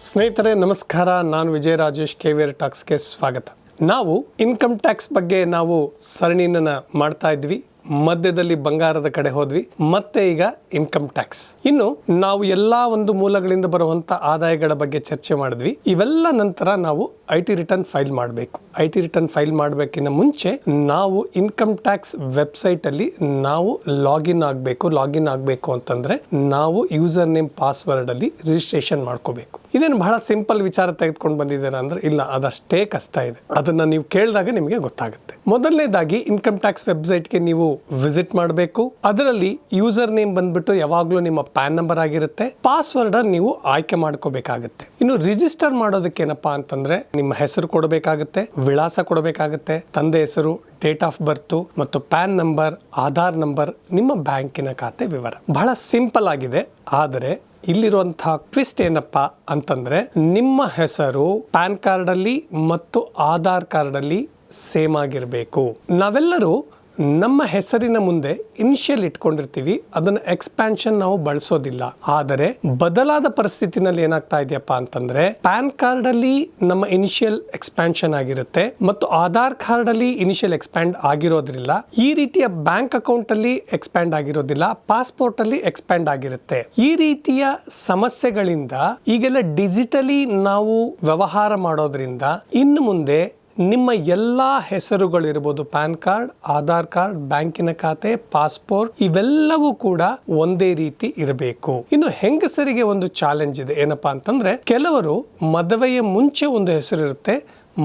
ಸ್ನೇಹಿತರೆ, ನಮಸ್ಕಾರ. ನಾನು ವಿಜಯ ರಾಜೇಶ್ ಕೆವಿಯರ್ ಟಾಕ್ಸ್ಗೆ ಸ್ವಾಗತ. ನಾವು ಇನ್ಕಮ್ ಟ್ಯಾಕ್ಸ್ ಬಗ್ಗೆ ನಾವು ಸರಣಿನ ಮಾಡ್ತಾ ಇದ್ವಿ. ಮಧ್ಯದಲ್ಲಿ ಬಂಗಾರದ ಕಡೆ ಹೋದ್ವಿ, ಮತ್ತೆ ಈಗ ಇನ್ಕಮ್ ಟ್ಯಾಕ್ಸ್ ಇನ್ನು ನಾವು ಎಲ್ಲಾ ಒಂದು ಮೂಲಗಳಿಂದ ಬರುವಂತ ಆದಾಯಗಳ ಬಗ್ಗೆ ಚರ್ಚೆ ಮಾಡಿದ್ವಿ. ಇವೆಲ್ಲ ನಂತರ ನಾವು ಐ ಟಿ ರಿಟರ್ನ್ ಫೈಲ್ ಮಾಡಬೇಕು. ಐ ಟಿ ರಿಟರ್ನ್ ಫೈಲ್ ಮಾಡಬೇಕಿನ್ನ ಮುಂಚೆ ನಾವು ಇನ್ಕಮ್ ಟ್ಯಾಕ್ಸ್ ವೆಬ್ಸೈಟ್ ಅಲ್ಲಿ ನಾವು ಲಾಗಿನ್ ಆಗಬೇಕು ಲಾಗಿನ್ ಆಗಬೇಕು ಅಂತಂದ್ರೆ ನಾವು ಯೂಸರ್ ನೇಮ್ ಪಾಸ್ವರ್ಡ್ ಅಲ್ಲಿ ರಿಜಿಸ್ಟ್ರೇಷನ್ ಮಾಡ್ಕೋಬೇಕು. ಇದೇನು ಬಹಳ ಸಿಂಪಲ್ ವಿಚಾರ ತೆಗೆದುಕೊಂಡು ಬಂದಿದ್ದೀರಾ ಅಂದ್ರೆ, ಇಲ್ಲ, ಅದಷ್ಟೇ ಕಷ್ಟ ಇದೆ. ಅದನ್ನ ನೀವು ಕೇಳಿದಾಗ ನಿಮಗೆ ಗೊತ್ತಾಗುತ್ತೆ. ಮೊದಲನೇದಾಗಿ ಇನ್ಕಮ್ ಟ್ಯಾಕ್ಸ್ ವೆಬ್ಸೈಟ್ಗೆ ನೀವು ವಿಸಿಟ್ ಮಾಡಬೇಕು. ಅದರಲ್ಲಿ ಯೂಸರ್ ನೇಮ್ ಬಂದ್ಬಿಟ್ಟು ಯಾವಾಗಲೂ ನಿಮ್ಮ ಪ್ಯಾನ್ ನಂಬರ್ ಆಗಿರುತ್ತೆ. ಪಾಸ್ವರ್ಡ್ ನೀವು ಆಯ್ಕೆ ಮಾಡ್ಕೋಬೇಕಾಗುತ್ತೆ. ಇನ್ನು ರಿಜಿಸ್ಟರ್ ಮಾಡೋದಕ್ಕೆ ಏನಪ್ಪಾ ಅಂತಂದ್ರೆ ನಿಮ್ಮ ಹೆಸರು ಕೊಡಬೇಕಾಗುತ್ತೆ, ವಿಳಾಸ ಕೊಡಬೇಕಾಗುತ್ತೆ, ತಂದೆ ಹೆಸರು ಡೇಟ್ ಆಫ್ ಬರ್ತು ಮತ್ತು ಪ್ಯಾನ್ ನಂಬರ್, ಆಧಾರ್ ನಂಬರ್, ನಿಮ್ಮ ಬ್ಯಾಂಕಿನ ಖಾತೆ ವಿವರ. ಬಹಳ ಸಿಂಪಲ್ ಆಗಿದೆ. ಆದರೆ ಇಲ್ಲಿರುವಂತಹ ಟ್ವಿಸ್ಟ್ ಏನಪ್ಪಾ ಅಂತಂದ್ರೆ ನಿಮ್ಮ ಹೆಸರು ಪ್ಯಾನ್ ಕಾರ್ಡ್ ಅಲ್ಲಿ ಮತ್ತು ಆಧಾರ್ ಕಾರ್ಡ್ ಅಲ್ಲಿ ಸೇಮ್ ಆಗಿರಬೇಕು. ನಾವೆಲ್ಲರೂ ನಮ್ಮ ಹೆಸರಿನ ಮುಂದೆ ಇನಿಷಿಯಲ್ ಇಟ್ಕೊಂಡಿರ್ತೀವಿ. ಅದನ್ನ ಎಕ್ಸ್ಪ್ಯಾನ್ಷನ್ ನಾವು ಬಳಸೋದಿಲ್ಲ. ಆದರೆ ಬದಲಾದ ಪರಿಸ್ಥಿತಿನಲ್ಲಿ ಏನಾಗ್ತಾ ಇದೆಯಪ್ಪ ಅಂತಂದ್ರೆ ಪ್ಯಾನ್ ಕಾರ್ಡ್ ಅಲ್ಲಿ ನಮ್ಮ ಇನಿಷಿಯಲ್ ಎಕ್ಸ್ಪ್ಯಾನ್ಷನ್ ಆಗಿರುತ್ತೆ ಮತ್ತು ಆಧಾರ್ ಕಾರ್ಡ್ ಅಲ್ಲಿ ಇನಿಷಿಯಲ್ ಎಕ್ಸ್ಪ್ಯಾಂಡ್ ಆಗಿರೋದ್ರಿಲ್ಲ. ಈ ರೀತಿಯ ಬ್ಯಾಂಕ್ ಅಕೌಂಟ್ ಅಲ್ಲಿ ಎಕ್ಸ್ಪ್ಯಾಂಡ್ ಆಗಿರೋದಿಲ್ಲ. ಪಾಸ್ಪೋರ್ಟ್ ಅಲ್ಲಿ ಎಕ್ಸ್ಪ್ಯಾಂಡ್ ಆಗಿರುತ್ತೆ. ಈ ರೀತಿಯ ಸಮಸ್ಯೆಗಳಿಂದ ಈಗೆಲ್ಲ ಡಿಜಿಟಲಿ ನಾವು ವ್ಯವಹಾರ ಮಾಡೋದ್ರಿಂದ ಇನ್ನು ಮುಂದೆ ನಿಮ್ಮ ಎಲ್ಲ ಹೆಸರುಗಳಿರ್ಬೋದು, ಪ್ಯಾನ್ ಕಾರ್ಡ್, ಆಧಾರ್ ಕಾರ್ಡ್, ಬ್ಯಾಂಕಿನ ಖಾತೆ, ಪಾಸ್ಪೋರ್ಟ್, ಇವೆಲ್ಲವೂ ಕೂಡ ಒಂದೇ ರೀತಿ ಇರಬೇಕು. ಇನ್ನು ಹೆಂಗಸರಿಗೆ ಒಂದು ಚಾಲೆಂಜ್ ಇದೆ, ಏನಪ್ಪಾ ಅಂತಂದ್ರೆ ಕೆಲವರು ಮದುವೆಯ ಮುಂಚೆ ಒಂದು ಹೆಸರು ಇರುತ್ತೆ,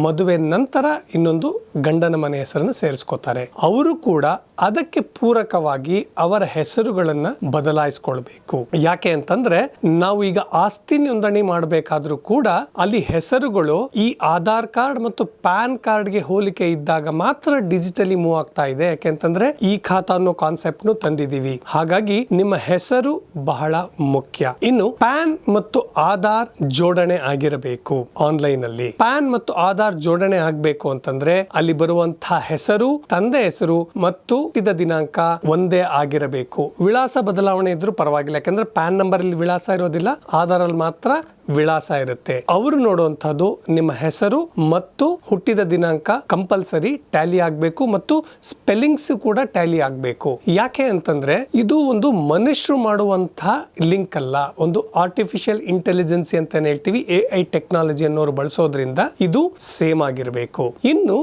ಮದುವೆ ನಂತರ ಇನ್ನೊಂದು ಗಂಡನ ಮನೆ ಹೆಸರನ್ನು ಸೇರಿಸ್ಕೋತಾರೆ. ಅವರು ಕೂಡ ಅದಕ್ಕೆ ಪೂರಕವಾಗಿ ಅವರ ಹೆಸರುಗಳನ್ನ ಬದಲಾಯಿಸ್ಕೊಳ್ಬೇಕು. ಯಾಕೆ ಅಂತಂದ್ರೆ ನಾವು ಈಗ ಆಸ್ತಿ ನೋಂದಣಿ ಮಾಡಬೇಕಾದ್ರೂ ಕೂಡ ಅಲ್ಲಿ ಹೆಸರುಗಳು ಈ ಆಧಾರ್ ಕಾರ್ಡ್ ಮತ್ತು ಪ್ಯಾನ್ ಕಾರ್ಡ್ಗೆ ಹೋಲಿಕೆ ಇದ್ದಾಗ ಮಾತ್ರ ಡಿಜಿಟಲಿ ಮೂವ್ ಆಗ್ತಾ ಇದೆ. ಯಾಕೆಂತಂದ್ರೆ ಈ ಖಾತಾ ಅನ್ನೋ ಕಾನ್ಸೆಪ್ಟ್ ನು ತಂದಿದೀವಿ ಹಾಗಾಗಿ ನಿಮ್ಮ ಹೆಸರು ಬಹಳ ಮುಖ್ಯ. ಇನ್ನು ಪ್ಯಾನ್ ಮತ್ತು ಆಧಾರ್ ಜೋಡಣೆ ಆಗಿರಬೇಕು ಆನ್ಲೈನ್ ಅಲ್ಲಿ ಪ್ಯಾನ್ ಮತ್ತು ಆಧಾರ್ ಜೋಡಣೆ ಆಗ್ಬೇಕು ಅಂತಂದ್ರೆ ಅಲ್ಲಿ ಬರುವಂತಹ ಹೆಸರು, ತಂದೆ ಹೆಸರು ಮತ್ತು ಹುಟ್ಟಿದ ದಿನಾಂಕ ಒಂದೇ ಆಗಿರಬೇಕು. ವಿಳಾಸ ಬದಲಾವಣೆ ಇದ್ರೂ ಪರವಾಗಿಲ್ಲ. ಯಾಕಂದ್ರೆ ಪ್ಯಾನ್ ನಂಬರ್ ಅಲ್ಲಿ ವಿಳಾಸ ಇರೋದಿಲ್ಲ ಆಧಾರ್ ಅಲ್ಲಿ ಮಾತ್ರ ವಿಳಾಸ ಇರುತ್ತೆ. ಅವರು ನೋಡುವಂತಹದ್ದು ನಿಮ್ಮ ಹೆಸರು ಮತ್ತು ಹುಟ್ಟಿದ ದಿನಾಂಕ ಕಂಪಲ್ಸರಿ ಟ್ಯಾಲಿ ಆಗಬೇಕು ಮತ್ತು ಸ್ಪೆಲ್ಲಿಂಗ್ಸ್ ಕೂಡ ಟ್ಯಾಲಿ ಆಗಬೇಕು. ಯಾಕೆ ಅಂತಂದ್ರೆ ಇದು ಒಂದು ಮನುಷ್ಯರು ಮಾಡುವಂತಹ ಲಿಂಕ್ ಅಲ್ಲ. ಒಂದು ಆರ್ಟಿಫಿಷಿಯಲ್ ಇಂಟೆಲಿಜೆನ್ಸಿ ಅಂತ ಹೇಳ್ತೀವಿ. ಎ ಐ ಟೆಕ್ನಾಲಜಿ ಅನ್ನೋರು ಬಳಸೋದ್ರಿಂದ ಇದು ಸೇಮ್ ಆಗಿರಬೇಕು. ಇನ್ನು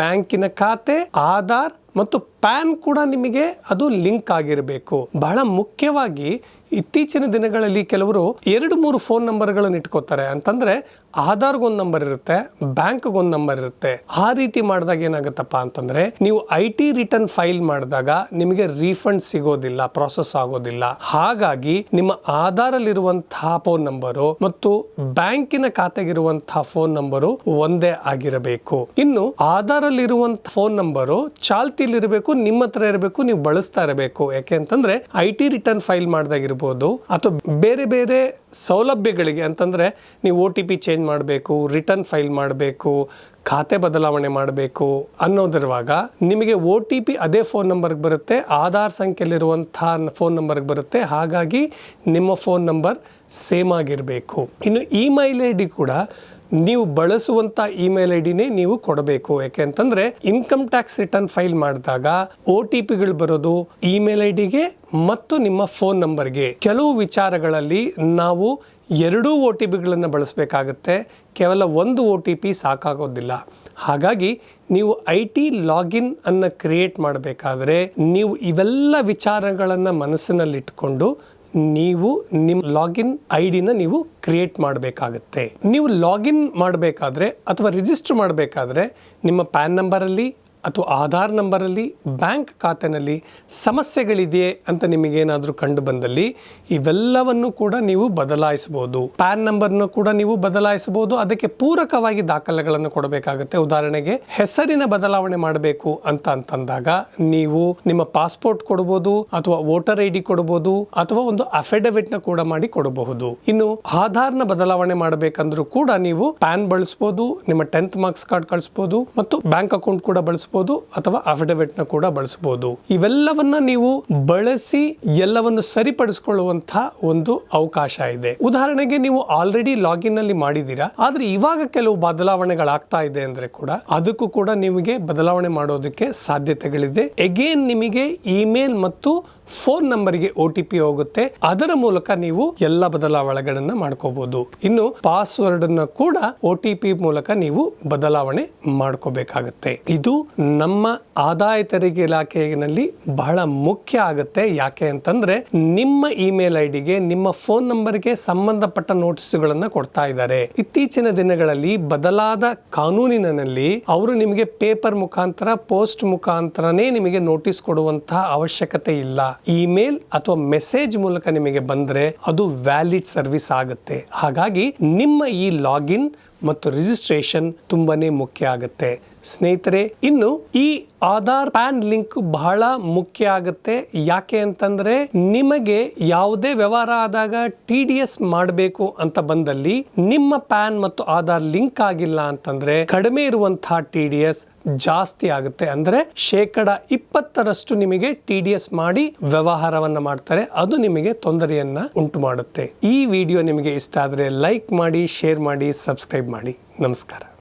ಬ್ಯಾಂಕಿನ ಖಾತೆ, ಆಧಾರ್ ಮತ್ತು ಪ್ಯಾನ್ ಕೂಡ ನಿಮಗೆ ಅದು ಲಿಂಕ್ ಆಗಿರಬೇಕು. ಬಹಳ ಮುಖ್ಯವಾಗಿ ಇತ್ತೀಚಿನ ದಿನಗಳಲ್ಲಿ ಕೆಲವರು ಎರಡು ಮೂರು ಫೋನ್ ನಂಬರ್ಗಳನ್ನು ಇಟ್ಕೋತಾರೆ. ಅಂತಂದ್ರೆ ಆಧಾರ್ಗೊಂದು ನಂಬರ್ ಇರುತ್ತೆ, ಬ್ಯಾಂಕ್ಗೊಂದು ನಂಬರ್ ಇರುತ್ತೆ. ಆ ರೀತಿ ಮಾಡಿದಾಗ ಏನಾಗುತ್ತಪ್ಪ ಅಂತಂದ್ರೆ, ನೀವು ಐ ಟಿ ರಿಟರ್ನ್ ಫೈಲ್ ಮಾಡಿದಾಗ ನಿಮಗೆ ರೀಫಂಡ್ ಸಿಗೋದಿಲ್ಲ, ಪ್ರಾಸೆಸ್ ಆಗೋದಿಲ್ಲ. ಹಾಗಾಗಿ ನಿಮ್ಮ ಆಧಾರಲ್ಲಿರುವಂತಹ ಫೋನ್ ನಂಬರು ಮತ್ತು ಬ್ಯಾಂಕಿನ ಖಾತೆಗಿರುವಂತಹ ಫೋನ್ ನಂಬರು ಒಂದೇ ಆಗಿರಬೇಕು. ಇನ್ನು ಆಧಾರಲ್ಲಿರುವಂತಹ ಫೋನ್ ನಂಬರು ಚಾಲ್ತಿಲಿರಬೇಕು ನಿಮ್ಮ ಹತ್ರ ಇರಬೇಕು, ನೀವು ಬಳಸ್ತಾ ಇರಬೇಕು. ಯಾಕೆ ಅಂತಂದ್ರೆ, ಐ ಟಿ ರಿಟರ್ನ್ ಫೈಲ್ ಮಾಡಿದಾಗಿರ್ಬೋದು ಅಥವಾ ಬೇರೆ ಬೇರೆ ಸೌಲಭ್ಯಗಳಿಗೆ ಅಂತಂದರೆ ನೀವು ಒ ಟಿ ಪಿ ಚೇಂಜ್ ಮಾಡಬೇಕು ರಿಟರ್ನ್ ಫೈಲ್ ಮಾಡಬೇಕು, ಖಾತೆ ಬದಲಾವಣೆ ಮಾಡಬೇಕು ಅನ್ನೋದಿರುವಾಗ ನಿಮಗೆ ಒ ಟಿ ಪಿ ಅದೇ ಫೋನ್ ನಂಬರ್ಗೆ ಬರುತ್ತೆ, ಆಧಾರ್ ಸಂಖ್ಯೆಯಲ್ಲಿರುವಂಥ ಫೋನ್ ನಂಬರ್ಗೆ ಬರುತ್ತೆ, ಹಾಗಾಗಿ ನಿಮ್ಮ ಫೋನ್ ನಂಬರ್ ಸೇಮ್ ಆಗಿರಬೇಕು. ಇನ್ನು ಇಮೇಲ್ ಐ ಡಿ ಕೂಡ ನೀವು ಬಳಸುವಂತ ಇಮೇಲ್ ಐ ಡಿನೇ ನೀವು ಕೊಡಬೇಕು. ಯಾಕೆ ಅಂತಂದ್ರೆ ಇನ್ಕಮ್ ಟ್ಯಾಕ್ಸ್ ರಿಟರ್ನ್ ಫೈಲ್ ಮಾಡಿದಾಗ ಒ ಟಿ ಪಿಗಳು ಬರೋದು ಇಮೇಲ್ ಐ ಡಿಗೆ ಮತ್ತು ನಿಮ್ಮ ಫೋನ್ ನಂಬರ್ಗೆ ಕೆಲವು ವಿಚಾರಗಳಲ್ಲಿ ನಾವು ಎರಡೂ ಒ ಟಿ ಪಿಗಳನ್ನು ಬಳಸಬೇಕಾಗತ್ತೆ. ಕೇವಲ ಒಂದು ಒ ಟಿ ಪಿ ಸಾಕಾಗೋದಿಲ್ಲ. ಹಾಗಾಗಿ ನೀವು ಐ ಟಿ ಲಾಗಿನ್ ಅನ್ನು ಕ್ರಿಯೇಟ್ ಮಾಡಬೇಕಾದ್ರೆ ನೀವು ಇವೆಲ್ಲ ವಿಚಾರಗಳನ್ನು ಮನಸ್ಸಿನಲ್ಲಿಟ್ಕೊಂಡು ನೀವು ನಿಮ್ಮ ಲಾಗಿನ್ ಐ ಡಿನ ನೀವು ಕ್ರಿಯೇಟ್ ಮಾಡಬೇಕಾಗುತ್ತೆ. ನೀವು ಲಾಗಿನ್ ಮಾಡಬೇಕಾದ್ರೆ ಅಥವಾ ರಿಜಿಸ್ಟರ್ ಮಾಡಬೇಕಾದ್ರೆ ನಿಮ್ಮ ಪ್ಯಾನ್ ನಂಬರಲ್ಲಿ ಅಥವಾ ಆಧಾರ್ ನಂಬರಲ್ಲಿ, ಬ್ಯಾಂಕ್ ಖಾತೆನಲ್ಲಿ ಸಮಸ್ಯೆಗಳಿದೆಯೇ ಅಂತ ನಿಮಗೇನಾದರೂ ಕಂಡು ಬಂದಲ್ಲಿ ಇವೆಲ್ಲವನ್ನು ಕೂಡ ನೀವು ಬದಲಾಯಿಸಬಹುದು. ಪ್ಯಾನ್ ನಂಬರ್ನ ಕೂಡ ನೀವು ಬದಲಾಯಿಸಬಹುದು. ಅದಕ್ಕೆ ಪೂರಕವಾಗಿ ದಾಖಲೆಗಳನ್ನು ಕೊಡಬೇಕಾಗುತ್ತೆ. ಉದಾಹರಣೆಗೆ, ಹೆಸರಿನ ಬದಲಾವಣೆ ಮಾಡಬೇಕು ಅಂತ ಅಂತಂದಾಗ ನೀವು ನಿಮ್ಮ ಪಾಸ್ಪೋರ್ಟ್ ಕೊಡಬಹುದು ಅಥವಾ ವೋಟರ್ ಐ ಡಿ ಕೊಡಬಹುದು ಅಥವಾ ಒಂದು ಅಫಿಡವಿಟ್ನ ಕೂಡ ಮಾಡಿ ಕೊಡಬಹುದು. ಇನ್ನು ಆಧಾರ್ನ ಬದಲಾವಣೆ ಮಾಡಬೇಕಂದ್ರೂ ಕೂಡ ನೀವು ಪ್ಯಾನ್ ಬಳಸಬಹುದು ನಿಮ್ಮ ಟೆಂತ್ ಮಾರ್ಕ್ಸ್ ಕಾರ್ಡ್ ಕಳಿಸಬಹುದು ಮತ್ತು ಬ್ಯಾಂಕ್ ಅಕೌಂಟ್ ಕೂಡ ಬಳಸಬಹುದು ಬಳಸಬಹುದು ಅಥವಾ ಅಫಿಡವಿಟ್ನ ಕೂಡ ಬಳಸಬಹುದು ಇವೆಲ್ಲವನ್ನ ನೀವು ಬಳಸಿ ಎಲ್ಲವನ್ನು ಸರಿಪಡಿಸಿಕೊಳ್ಳುವಂತಹ ಒಂದು ಅವಕಾಶ ಇದೆ. ಉದಾಹರಣೆಗೆ ನೀವು ಆಲ್ರೆಡಿ ಲಾಗಿನ್ ಅಲ್ಲಿ ಮಾಡಿದೀರಾ ಆದ್ರೆ ಇವಾಗ ಕೆಲವು ಬದಲಾವಣೆಗಳಾಗ್ತಾ ಇದೆ ಅಂದ್ರೆ ಕೂಡ ಅದಕ್ಕೂ ಕೂಡ ನಿಮಗೆ ಬದಲಾವಣೆ ಮಾಡೋದಕ್ಕೆ ಸಾಧ್ಯತೆಗಳಿದೆ. ಎಗೇನ್ ನಿಮಗೆ ಇಮೇಲ್ ಮತ್ತು ಫೋನ್ ನಂಬರ್ಗೆ ಒ ಟಿ ಪಿ ಹೋಗುತ್ತೆ. ಅದರ ಮೂಲಕ ನೀವು ಎಲ್ಲ ಬದಲಾವಣೆಗಳನ್ನ ಮಾಡ್ಕೋಬಹುದು ಇನ್ನು ಪಾಸ್ವರ್ಡ್ ಅನ್ನ ಕೂಡ ಒ ಟಿ ಪಿ ಮೂಲಕ ನೀವು ಬದಲಾವಣೆ ಮಾಡ್ಕೋಬೇಕಾಗತ್ತೆ. ಇದು ನಮ್ಮ ಆದಾಯ ತೆರಿಗೆ ಇಲಾಖೆಯಲ್ಲಿ ಬಹಳ ಮುಖ್ಯ ಆಗುತ್ತೆ. ಯಾಕೆ ಅಂತಂದ್ರೆ ನಿಮ್ಮ ಇಮೇಲ್ ಐ ಡಿಗೆ ನಿಮ್ಮ ಫೋನ್ ನಂಬರ್ಗೆ ಸಂಬಂಧಪಟ್ಟ ನೋಟಿಸ್ಗಳನ್ನ ಕೊಡ್ತಾ ಇದ್ದಾರೆ. ಇತ್ತೀಚಿನ ದಿನಗಳಲ್ಲಿ ಬದಲಾದ ಕಾನೂನಿನಲ್ಲಿ ಅವರು ನಿಮಗೆ ಪೇಪರ್ ಮುಖಾಂತರ, ಪೋಸ್ಟ್ ಮುಖಾಂತರನೇ ನಿಮಗೆ ನೋಟಿಸ್ ಕೊಡುವಂತಹ ಅವಶ್ಯಕತೆ ಇಲ್ಲ. ಇಮೇಲ್ ಅಥವಾ ಮೆಸೇಜ್ ಮೂಲಕ ನಿಮಗೆ ಬಂದರೆ ಅದು ವ್ಯಾಲಿಡ್ ಸರ್ವಿಸ್ ಆಗುತ್ತೆ. ಹಾಗಾಗಿ ನಿಮ್ಮ ಈ ಲಾಗಿನ್ ಮತ್ತು ರಿಜಿಸ್ಟ್ರೇಷನ್ ತುಂಬಾ ಮುಖ್ಯ ಆಗುತ್ತೆ. ಸ್ನೇಹಿತರೆ, ಇನ್ನು ಈ ಆಧಾರ್ ಪ್ಯಾನ್ ಲಿಂಕ್ ಬಹಳ ಮುಖ್ಯ ಆಗುತ್ತೆ. ಯಾಕೆ ಅಂತಂದ್ರೆ, ನಿಮಗೆ ಯಾವುದೇ ವ್ಯವಹಾರ ಆದಾಗ ಟಿ ಡಿ ಎಸ್ ಮಾಡಬೇಕು ಅಂತ ಬಂದಲ್ಲಿ, ನಿಮ್ಮ ಪ್ಯಾನ್ ಮತ್ತು ಆಧಾರ್ ಲಿಂಕ್ ಆಗಿಲ್ಲ ಅಂತಂದ್ರೆ, ಕಡಿಮೆ ಇರುವಂತಹ ಟಿ ಡಿ ಎಸ್ ಜಾಸ್ತಿ ಆಗುತ್ತೆ. ಅಂದ್ರೆ ಶೇಕಡ ಇಪ್ಪತ್ತರಷ್ಟು ನಿಮಗೆ ಟಿ ಡಿ ಎಸ್ ಮಾಡಿ ವ್ಯವಹಾರವನ್ನ ಮಾಡ್ತಾರೆ. ಅದು ನಿಮಗೆ ತೊಂದರೆಯನ್ನ ಉಂಟು ಮಾಡುತ್ತೆ. ಈ ವಿಡಿಯೋ ನಿಮಗೆ ಇಷ್ಟ ಆದ್ರೆ ಲೈಕ್ ಮಾಡಿ, ಶೇರ್ ಮಾಡಿ, ಸಬ್ಸ್ಕ್ರೈಬ್ ಮಾಡಿ. ನಮಸ್ಕಾರ.